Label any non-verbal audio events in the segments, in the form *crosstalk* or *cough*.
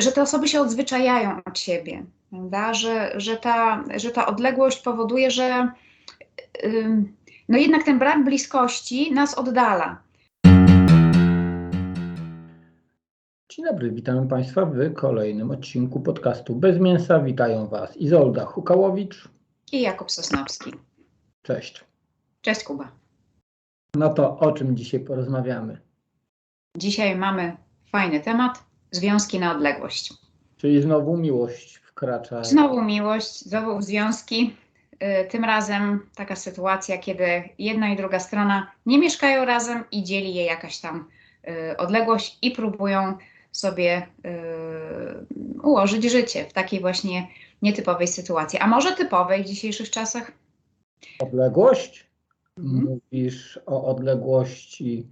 że te osoby się odzwyczajają od siebie, prawda? Że, że, ta, że ta odległość powoduje, że ym, no jednak ten brak bliskości nas oddala. Dzień dobry, witamy Państwa w kolejnym odcinku podcastu Bez Mięsa. Witają Was Izolda Hukałowicz. I Jakub Sosnowski. Cześć. Cześć Kuba. No to o czym dzisiaj porozmawiamy? Dzisiaj mamy fajny temat, związki na odległość. Czyli znowu miłość wkracza. Znowu miłość, znowu związki. Y, Tym razem taka sytuacja, kiedy jedna i druga strona nie mieszkają razem i dzieli je jakaś tam y, odległość i próbują sobie y, ułożyć życie w takiej właśnie nietypowej sytuacji. A może typowej w dzisiejszych czasach? Odległość? Mhm. Mówisz o odległości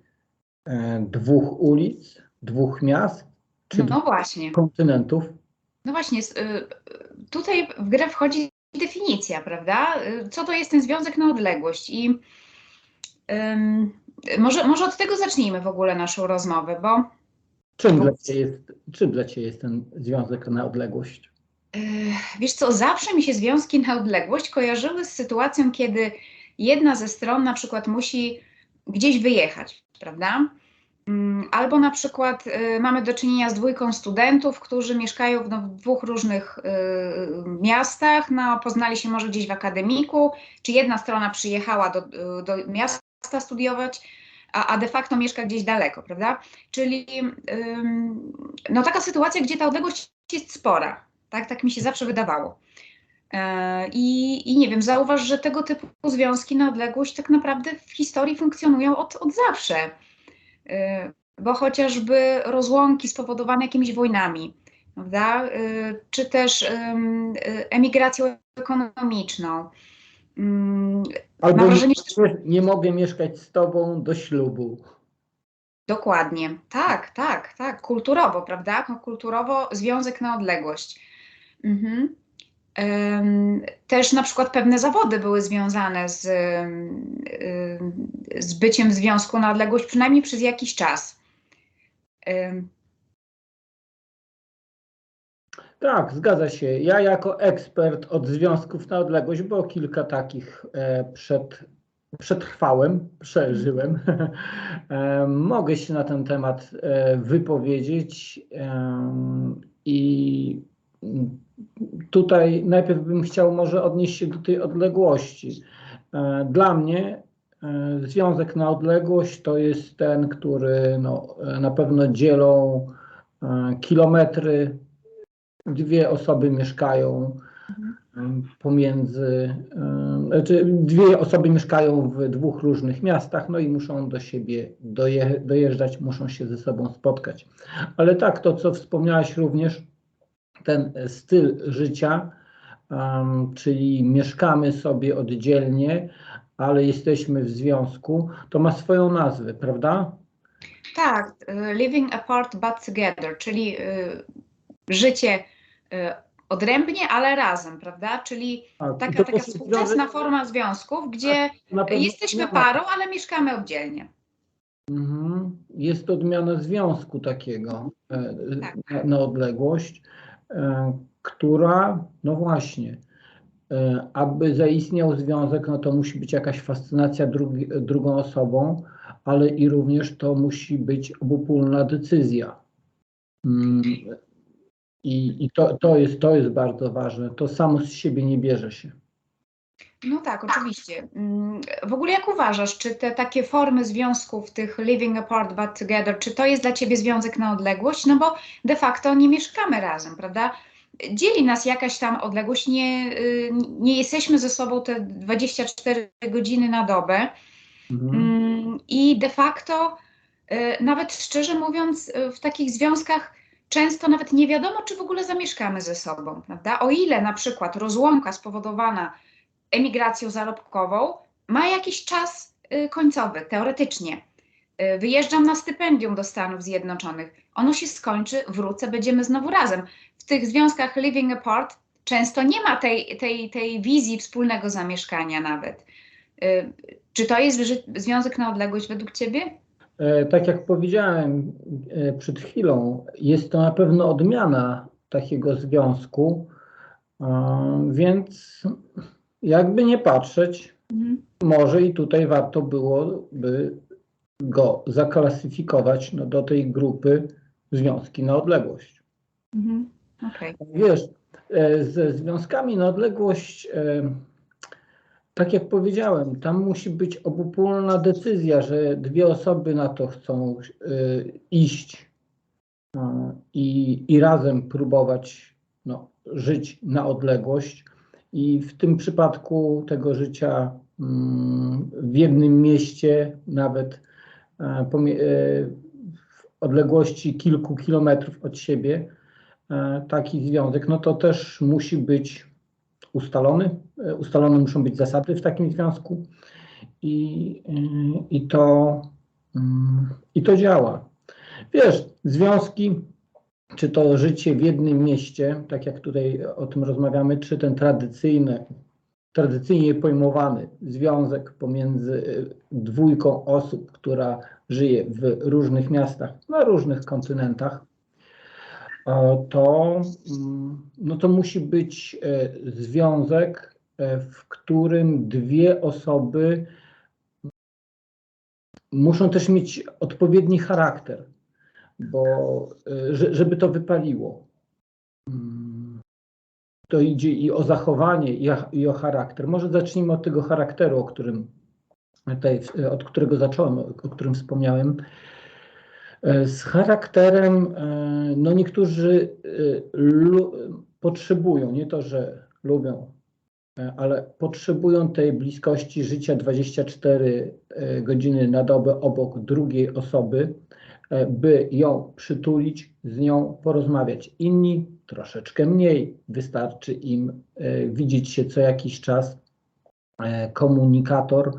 e, dwóch ulic, dwóch miast, czy No właśnie. kontynentów? No właśnie, y, tutaj w grę wchodzi definicja, prawda? Y, Co to jest ten związek na odległość? I ym, może, może od tego zacznijmy w ogóle naszą rozmowę, bo Czym dla, ciebie jest, czym dla Ciebie jest ten związek na odległość? y, wiesz co, zawsze mi się związki na odległość kojarzyły z sytuacją, kiedy jedna ze stron na przykład musi gdzieś wyjechać, prawda? Mm, Albo na przykład y, mamy do czynienia z dwójką studentów, którzy mieszkają w, no, dwóch różnych y, miastach, no, poznali się może gdzieś w akademiku, czy jedna strona przyjechała do, do miasta studiować, a, a de facto mieszka gdzieś daleko, prawda? Czyli no, taka sytuacja, gdzie ta odległość jest spora, tak, tak mi się zawsze wydawało. E, I, I nie wiem, zauważ, że tego typu związki na odległość tak naprawdę w historii funkcjonują od, od zawsze. Y, bo chociażby rozłąki spowodowane jakimiś wojnami, prawda? Y, czy też y, emigracją ekonomiczną. Ym, Albo Mam nie, wrażenie, że nie mogę mieszkać z Tobą do ślubu. Dokładnie, tak, tak, tak, kulturowo, prawda? Kulturowo związek na odległość. Mhm. Też na przykład pewne zawody były związane z, z byciem w związku na odległość, przynajmniej przez jakiś czas. Tak, zgadza się. Ja jako ekspert od związków na odległość, bo kilka takich e, przed, przetrwałem, przeżyłem, *laughs* e, mogę się na ten temat e, wypowiedzieć i tutaj najpierw bym chciał może odnieść się do tej odległości. E, Dla mnie e, związek na odległość to jest ten, który no, e, na pewno dzielą kilometry dwie osoby mieszkają em, pomiędzy, znaczy dwie osoby mieszkają w dwóch różnych miastach, no i muszą do siebie doje, dojeżdżać, muszą się ze sobą spotkać. Ale tak, to co wspomniałaś również, ten styl życia, czyli mieszkamy sobie oddzielnie, ale jesteśmy w związku, to ma swoją nazwę, prawda? Tak, y, living apart but together, czyli y, życie odrębnie, ale razem, prawda? Czyli Tak, taka, to taka współczesna forma związków, gdzie jesteśmy parą, ale mieszkamy oddzielnie. Mhm. Jest odmiana związku takiego e, Tak. na, na odległość, e, która, no właśnie, e, aby zaistniał związek, no to musi być jakaś fascynacja drugi, drugą osobą, ale i również to musi być obopólna decyzja. Mm, I, i to, to, jest, to jest bardzo ważne. To samo z siebie nie bierze się. No tak, oczywiście. Mm, W ogóle jak uważasz, czy te takie formy związków, tych living apart but together, czy to jest dla ciebie związek na odległość? No bo de facto nie mieszkamy razem, prawda? Dzieli nas jakaś tam odległość, nie, y, nie jesteśmy ze sobą te 24 godziny na dobę. Mhm. Mm, I de facto, y, nawet szczerze mówiąc, y, w takich związkach często nawet nie wiadomo, czy w ogóle zamieszkamy ze sobą, prawda? O ile na przykład rozłąka spowodowana emigracją zarobkową ma jakiś czas y, końcowy, teoretycznie. Y, Wyjeżdżam na stypendium do Stanów Zjednoczonych. Ono się skończy, wrócę, będziemy znowu razem. W tych związkach living apart często nie ma tej, tej, tej wizji wspólnego zamieszkania nawet. Y, Czy to jest związek na odległość według Ciebie? E, Tak jak powiedziałem e, przed chwilą, jest to na pewno odmiana takiego związku, e, więc jakby nie patrzeć, Mhm. może i tutaj warto byłoby go zaklasyfikować no, do tej grupy związki na odległość. Mhm. Okej. Wiesz, e, ze związkami na odległość, e, tak jak powiedziałem, tam musi być obopólna decyzja, że dwie osoby na to chcą e, iść i, i razem próbować no, żyć na odległość. I w tym przypadku tego życia mm, w jednym mieście, nawet e, e, w odległości kilku kilometrów od siebie, e, taki związek, no to też musi być ustalony. Ustalone muszą być zasady w takim związku i, i, to, mm, i to działa. Wiesz, związki, czy to życie w jednym mieście, tak jak tutaj o tym rozmawiamy, czy ten tradycyjny, tradycyjnie pojmowany związek pomiędzy e, dwójką osób, która żyje w różnych miastach, na różnych kontynentach, e, to, mm, no to musi być e, związek, e, w którym dwie osoby muszą też mieć odpowiedni charakter, bo e, że- żeby to wypaliło. Mm, To idzie i o zachowanie, i o, charakter. Może zacznijmy od tego charakteru, o którym tutaj, e, od którego zacząłem, o którym wspomniałem. E, Z charakterem, no niektórzy potrzebują, nie to, że lubią, ale potrzebują tej bliskości życia 24 e, godziny na dobę obok drugiej osoby, by ją przytulić, z nią porozmawiać. Inni troszeczkę mniej, wystarczy im e, widzieć się co jakiś czas. E, Komunikator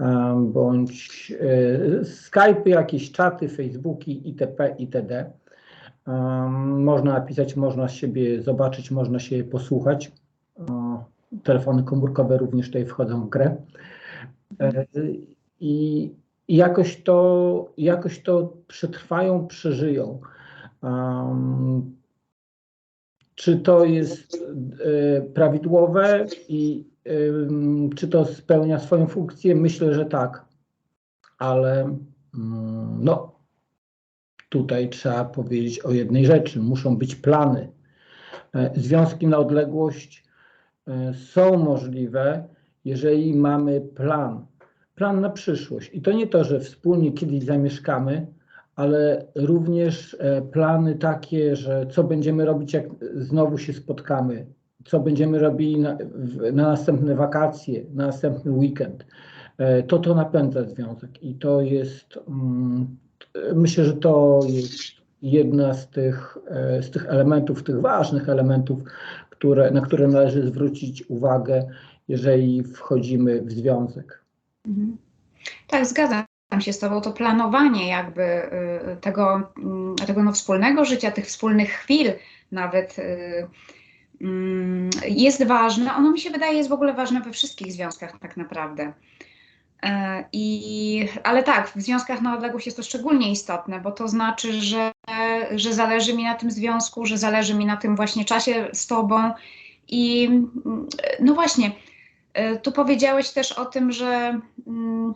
e, bądź e, Skype, jakieś czaty, Facebooki itp. itd. Można napisać, można siebie zobaczyć, można się posłuchać. Telefony komórkowe również tutaj wchodzą w grę. E, I, i jakoś, to, jakoś to przetrwają, przeżyją. Um, czy to jest e, prawidłowe i ym, czy to spełnia swoją funkcję? Myślę, że tak, ale mm, no, tutaj trzeba powiedzieć o jednej rzeczy. Muszą być plany. E, Związki na odległość e, są możliwe, jeżeli mamy plan. Plan na przyszłość. I to nie to, że wspólnie kiedyś zamieszkamy, ale również e, plany takie, że co będziemy robić, jak znowu się spotkamy, co będziemy robili na, na następne wakacje, na następny weekend. E, To to napędza związek i to jest, mm, myślę, że to jest jedna z tych, e, z tych elementów, tych ważnych elementów, które, na które należy zwrócić uwagę, jeżeli wchodzimy w związek. Mhm. Tak, zgadzam się z Tobą. To planowanie jakby y, tego, mm, tego no wspólnego życia, tych wspólnych chwil nawet y, mm, jest ważne. Ono mi się wydaje jest w ogóle ważne we wszystkich związkach tak naprawdę. E, I, ale tak, w związkach na odległość jest to szczególnie istotne, bo to znaczy, że, że zależy mi na tym związku, że zależy mi na tym właśnie czasie z Tobą. I mm, no właśnie, tu powiedziałeś też o tym, że, mm,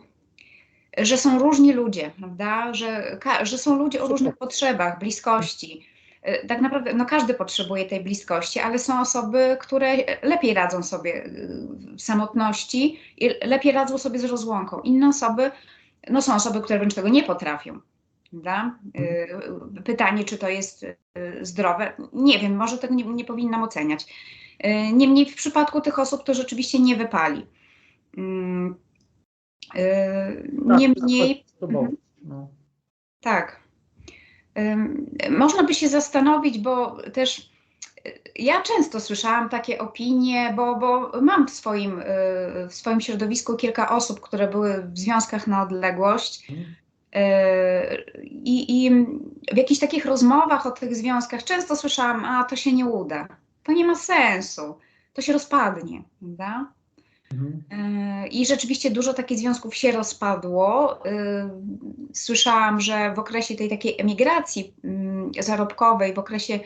że są różni ludzie, prawda? Że, że są ludzie o różnych potrzebach, bliskości. E, Tak naprawdę no każdy potrzebuje tej bliskości, ale są osoby, które lepiej radzą sobie y, w samotności i lepiej radzą sobie z rozłąką. Inne osoby, no są osoby, które wręcz tego nie potrafią. Prawda? Y, Pytanie, czy to jest zdrowe? Nie wiem, może tego nie, nie powinnam oceniać. Niemniej w przypadku tych osób to rzeczywiście nie wypali. Mm, y, Tak, Niemniej, Mhm. no. tak. Można by się zastanowić, bo też y, ja często słyszałam takie opinie, bo, bo mam w swoim, y, w swoim środowisku kilka osób, które były w związkach na odległość. Mhm. I, I w jakichś takich rozmowach o tych związkach często słyszałam, a to się nie uda, to nie ma sensu, to się rozpadnie, prawda? Mhm. E, I rzeczywiście dużo takich związków się rozpadło. E, Słyszałam, że w okresie tej takiej emigracji mm, zarobkowej, w okresie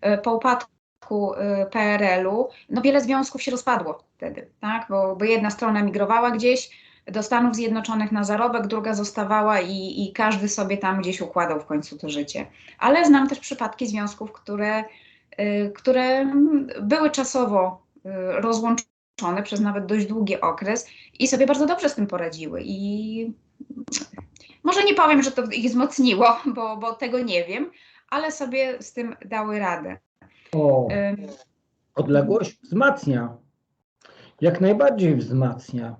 e, po upadku PRL-u, no wiele związków się rozpadło wtedy, tak? Bo, bo jedna strona emigrowała gdzieś do Stanów Zjednoczonych na zarobek, druga zostawała i, i każdy sobie tam gdzieś układał w końcu to życie. Ale znam też przypadki związków, które, które były czasowo e, rozłączone przez nawet dość długi okres i sobie bardzo dobrze z tym poradziły. I może nie powiem, że to ich wzmocniło, bo, bo tego nie wiem, ale sobie z tym dały radę. O, Ym, odległość wzmacnia. Jak najbardziej wzmacnia.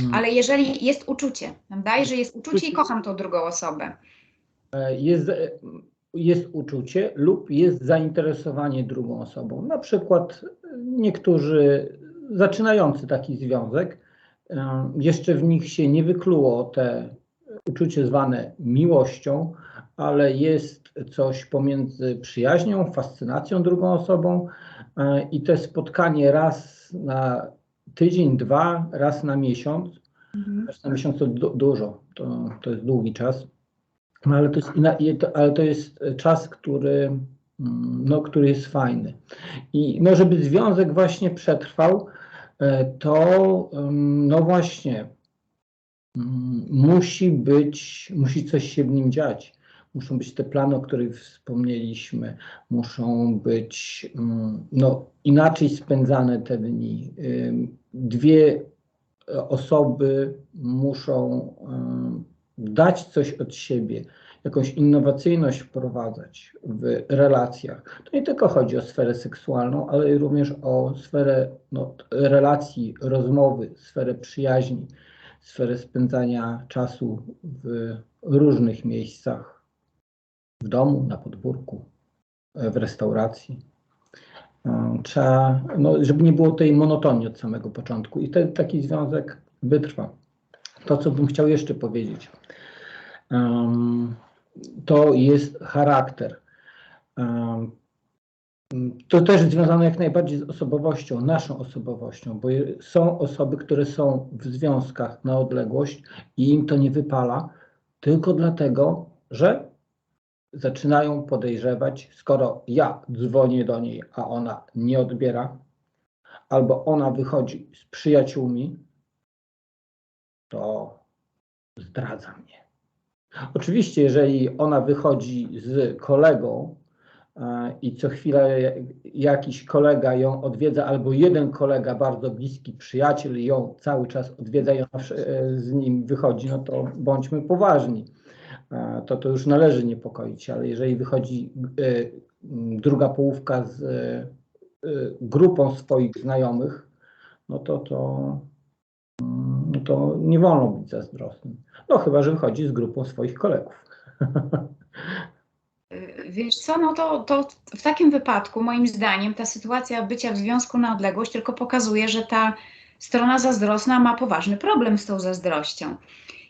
Mm. Ale jeżeli jest uczucie, prawda? Jeżeli jest uczucie i kocham tą drugą osobę, jest, jest uczucie lub jest zainteresowanie drugą osobą. Na przykład niektórzy zaczynający taki związek, em, jeszcze w nich się nie wykluło te uczucie zwane miłością, ale jest coś pomiędzy przyjaźnią, fascynacją drugą osobą e, i te spotkanie raz na tydzień, dwa, raz na miesiąc, raz na miesiąc to du- dużo, to, to jest długi czas. No, ale, to jest, ale to jest czas, który, mm, no, który jest fajny. I no, żeby związek właśnie przetrwał, e, to ym, no właśnie mm, musi być, musi coś się w nim dziać. Muszą być te plany, o których wspomnieliśmy, muszą być mm, no, inaczej spędzane te dni. Dwie e, osoby muszą dać coś od siebie, jakąś innowacyjność wprowadzać w relacjach. To nie tylko chodzi o sferę seksualną, ale również o sferę no, relacji, rozmowy, sferę przyjaźni, sferę spędzania czasu w różnych miejscach, w domu, na podwórku, w restauracji. E, Trzeba, no, żeby nie było tej monotonii od samego początku i ten taki związek wytrwa. To, co bym chciał jeszcze powiedzieć, to jest charakter. To też związane jak najbardziej z osobowością, naszą osobowością, bo są osoby, które są w związkach na odległość i im to nie wypala, tylko dlatego, że zaczynają podejrzewać, skoro ja dzwonię do niej, a ona nie odbiera, albo ona wychodzi z przyjaciółmi, to zdradza mnie. Oczywiście, jeżeli ona wychodzi z kolegą e, i co chwilę ja- jakiś kolega ją odwiedza, albo jeden kolega, bardzo bliski przyjaciel ją cały czas odwiedza i ona e, z nim wychodzi, no to bądźmy poważni. E, To to już należy niepokoić, ale jeżeli wychodzi druga połówka z grupą swoich znajomych, no to to, no to nie wolno być zazdrosnym. No chyba, że wychodzi z grupą swoich kolegów. *laughs* Y, Wiesz co, no to, to w takim wypadku, moim zdaniem, ta sytuacja bycia w związku na odległość tylko pokazuje, że ta strona zazdrosna ma poważny problem z tą zazdrością.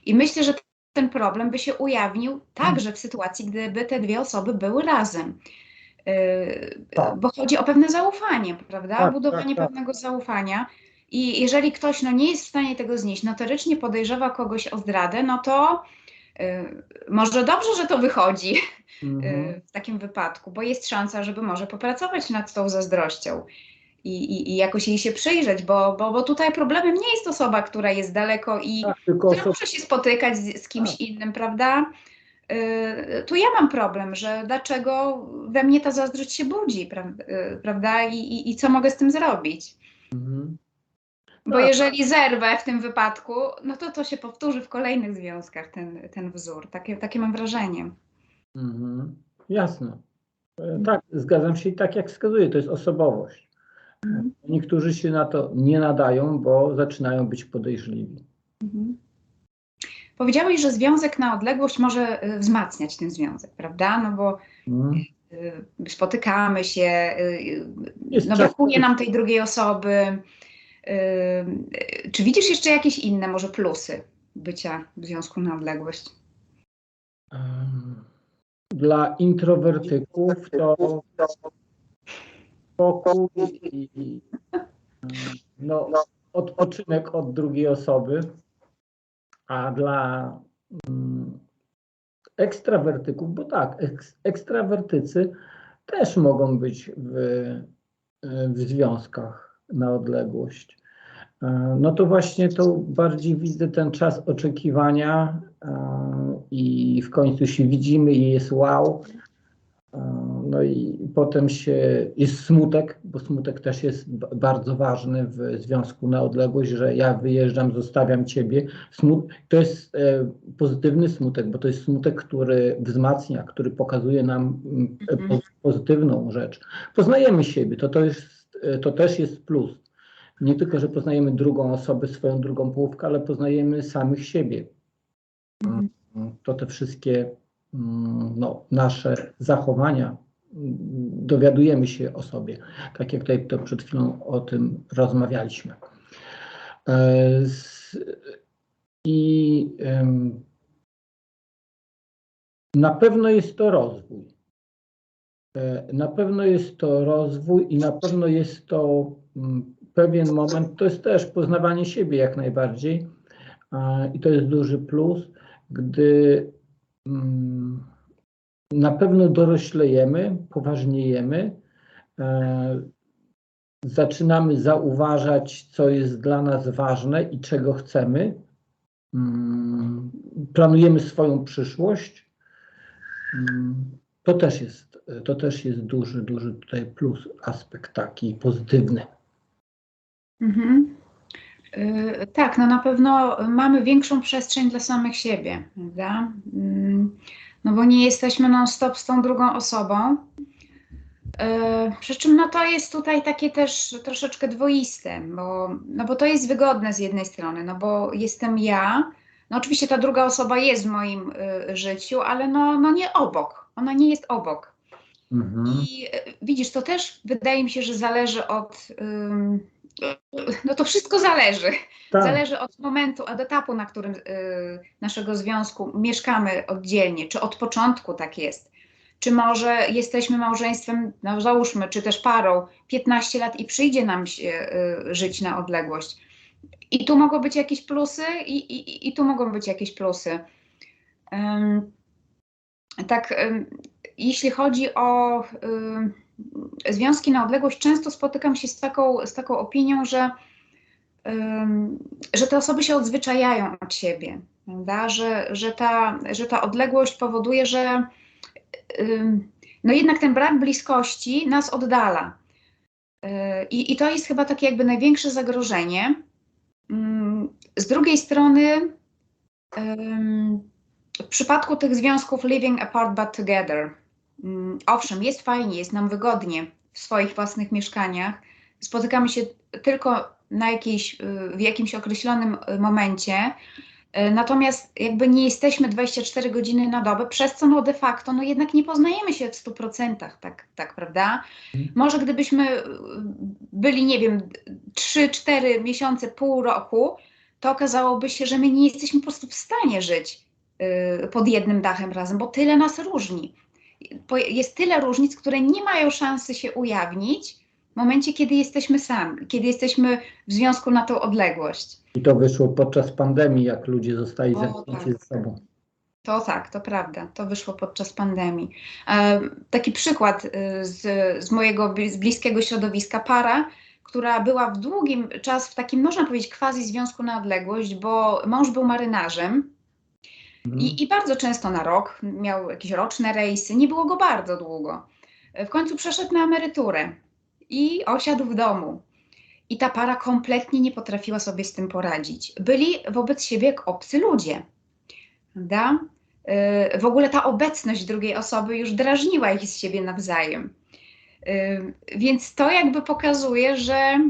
I myślę, że ten problem by się ujawnił także w sytuacji, gdyby te dwie osoby były razem. Yy, Tak. Bo chodzi o pewne zaufanie, prawda? Tak, Budowanie tak, tak. pewnego zaufania. I jeżeli ktoś no, nie jest w stanie tego znieść, notorycznie podejrzewa kogoś o zdradę, no to yy, może dobrze, że to wychodzi, Mhm. y, w takim wypadku, bo jest szansa, żeby może popracować nad tą zazdrością i, i, i jakoś jej się przyjrzeć, bo, bo, bo tutaj problemem nie jest osoba, która jest daleko i Tak, która osoba, może się spotykać z, z kimś innym, prawda? Y, tu ja mam problem, że dlaczego we mnie ta zazdrość się budzi, prawda? Y, prawda? I, i, I co mogę z tym zrobić? Mhm. Bo Tak. jeżeli zerwę w tym wypadku, no to to się powtórzy w kolejnych związkach, ten, ten wzór. Takie, takie mam wrażenie. Mhm. Jasne. E, Tak, zgadzam się i tak jak wskazuje, to jest osobowość. Mhm. Niektórzy się na to nie nadają, bo zaczynają być podejrzliwi. Mhm. Powiedziałeś, że związek na odległość może y, wzmacniać ten związek, prawda? No bo Mhm. y, spotykamy się, y, no brakuje nam tej drugiej osoby. Y, y, Czy widzisz jeszcze jakieś inne może plusy bycia w związku na odległość? Dla introwertyków to spokój i no, odpoczynek od drugiej osoby, a dla ekstrawertyków, bo tak, eks, ekstrawertycy też mogą być w, w związkach na odległość. E, No to właśnie to bardziej widzę ten czas oczekiwania e, i w końcu się widzimy i jest wow. E, No i potem się jest smutek, bo smutek też jest bardzo ważny w związku na odległość, że ja wyjeżdżam, zostawiam ciebie. Smut, to jest e, pozytywny smutek, bo to jest smutek, który wzmacnia, który pokazuje nam mm, e, Mhm. po, pozytywną rzecz. Poznajemy siebie, to, to, jest, to też jest plus. Nie tylko, że poznajemy drugą osobę, swoją drugą połówkę, ale poznajemy samych siebie Mhm. to te wszystkie mm, no, nasze zachowania mm, dowiadujemy się o sobie, tak jak tutaj to przed chwilą o tym rozmawialiśmy. E, I na pewno jest to rozwój. E, Na pewno jest to rozwój i na pewno jest to mm, pewien moment, to jest też poznawanie siebie jak najbardziej i to jest duży plus, gdy mm, na pewno doroślejemy, poważniejemy, e, zaczynamy zauważać, co jest dla nas ważne i czego chcemy, mm, planujemy swoją przyszłość. To też jest, to też jest duży, duży tutaj plus, aspekt taki pozytywny. Mhm. Y, Tak, no na pewno mamy większą przestrzeń dla samych siebie, prawda? Mm, No bo nie jesteśmy non-stop z tą drugą osobą. Y, Przy czym no to jest tutaj takie też troszeczkę dwoiste, bo, no bo to jest wygodne z jednej strony, no bo jestem ja, no oczywiście ta druga osoba jest w moim y, życiu, ale no, no nie obok, ona nie jest obok. Mhm. I e, widzisz, to też wydaje mi się, że zależy od. ym, no to wszystko zależy. Tak, Zależy od momentu, od etapu, na którym y, naszego związku mieszkamy oddzielnie. Czy od początku tak jest? Czy może jesteśmy małżeństwem, no załóżmy, czy też parą 15 lat i przyjdzie nam się y, żyć na odległość. I tu mogą być jakieś plusy, i, i, i tu mogą być jakieś plusy. Ym, tak, jeśli chodzi o związki na odległość, często spotykam się z taką, z taką opinią, że, że te osoby się odzwyczajają od siebie? Że, że, ta, że ta odległość powoduje, że no jednak ten brak bliskości nas oddala. Yy, I, I to jest chyba takie jakby największe zagrożenie. Ym, Z drugiej strony, w przypadku tych związków living apart but together, mm, owszem, jest fajnie, jest nam wygodnie w swoich własnych mieszkaniach. Spotykamy się tylko na jakiejś, y, w jakimś określonym y, momencie. Y, Natomiast jakby nie jesteśmy 24 godziny na dobę, przez co no de facto no jednak nie poznajemy się w 100%, tak, tak prawda? Mhm. Może gdybyśmy byli, nie wiem, 3-4 miesiące, pół roku, to okazałoby się, że my nie jesteśmy po prostu w stanie żyć pod jednym dachem razem, bo tyle nas różni. Jest tyle różnic, które nie mają szansy się ujawnić w momencie, kiedy jesteśmy sami, kiedy jesteśmy w związku na tą odległość. i to wyszło podczas pandemii, jak ludzie zostali O, zamknięci tak. ze sobą. To tak, to prawda. To wyszło podczas pandemii. E, taki przykład y, z, z mojego z bliskiego środowiska. Para, która była w długim czas w takim, można powiedzieć, quasi związku na odległość, bo mąż był marynarzem. I, i bardzo często na rok miał jakieś roczne rejsy. Nie było go bardzo długo. W końcu przeszedł na emeryturę i osiadł w domu. I ta para kompletnie nie potrafiła sobie z tym poradzić. Byli wobec siebie jak obcy ludzie. Prawda? Y, W ogóle ta obecność drugiej osoby już drażniła ich z siebie nawzajem. Y, Więc to jakby pokazuje, że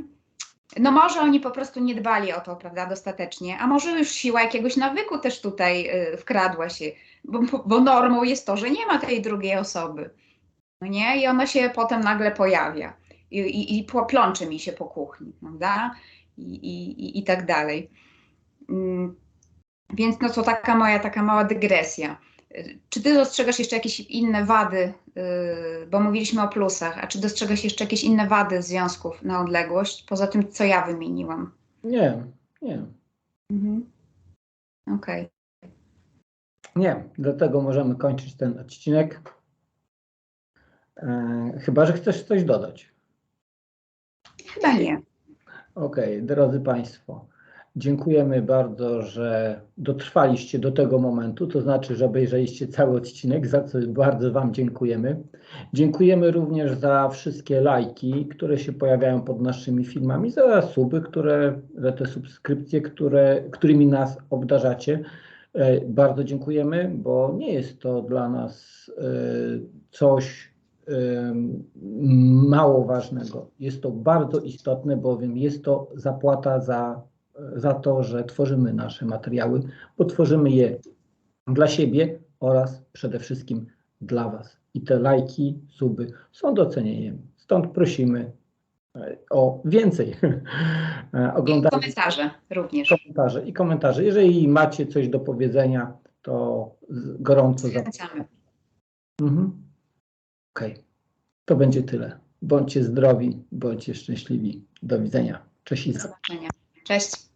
no może oni po prostu nie dbali o to, prawda, dostatecznie, a może już siła jakiegoś nawyku też tutaj y, wkradła się, bo, bo normą jest to, że nie ma tej drugiej osoby. No nie? I ona się potem nagle pojawia i, i, i mi się po kuchni, prawda? I, i, i, i tak dalej. Mm, Więc no to taka moja taka mała dygresja. Czy ty dostrzegasz jeszcze jakieś inne wady, y, bo mówiliśmy o plusach, a czy dostrzegasz jeszcze jakieś inne wady związków na odległość, poza tym, co ja wymieniłam? Nie, nie. Mhm. Okej. Nie, dlatego możemy kończyć ten odcinek. E, chyba, że chcesz coś dodać. Chyba nie. Okej, drodzy Państwo, dziękujemy bardzo, że dotrwaliście do tego momentu, to znaczy, że obejrzeliście cały odcinek, za co bardzo Wam dziękujemy. Dziękujemy również za wszystkie lajki, które się pojawiają pod naszymi filmami, za suby, które, za te subskrypcje, które, którymi nas obdarzacie. E, Bardzo dziękujemy, bo nie jest to dla nas e, coś em, mało ważnego. Jest to bardzo istotne, bowiem jest to zapłata za, za to, że tworzymy nasze materiały, bo tworzymy je dla siebie oraz przede wszystkim dla Was. I te lajki, suby są docenieniem. Stąd prosimy e, o więcej e, *laughs* I oglądania komentarze również. komentarze i komentarze. Jeżeli macie coś do powiedzenia, to gorąco zapraszam. Zachęcamy. Mhm. Okej, to będzie tyle. Bądźcie zdrowi, bądźcie szczęśliwi. Do widzenia. Cześć Do Iza. zobaczenia. Cześć.